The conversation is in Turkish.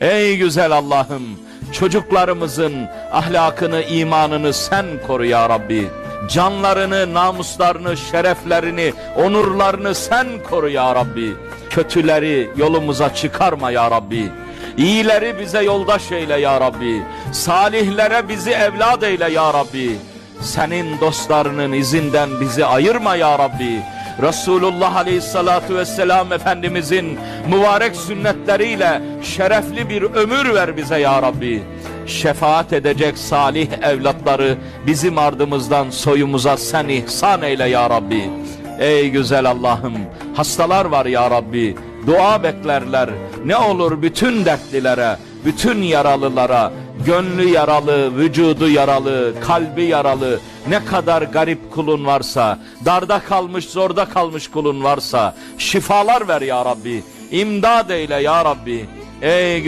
Ey güzel Allah'ım çocuklarımızın ahlakını imanını sen koru ya Rabbi. Canlarını, namuslarını, şereflerini, onurlarını sen koru ya Rabbi. Kötüleri yolumuza çıkarma ya Rabbi. İyileri bize yoldaş eyle ya Rabbi. Salihlere bizi evlad eyle ya Rabbi. Senin dostlarının izinden bizi ayırma ya Rabbi. Resulullah Aleyhissalatu Vesselam Efendimizin mübarek sünnetleriyle şerefli bir ömür ver bize ya Rabbi. Şefaat edecek salih evlatları bizim ardımızdan soyumuza sen ihsan eyle ya Rabbi. Ey güzel Allah'ım hastalar var ya Rabbi dua beklerler ne olur bütün dertlilere bütün yaralılara gönlü yaralı vücudu yaralı kalbi yaralı ne kadar garip kulun varsa darda kalmış zorda kalmış kulun varsa şifalar ver ya Rabbi. İmdad eyle ya Rabbi. Ey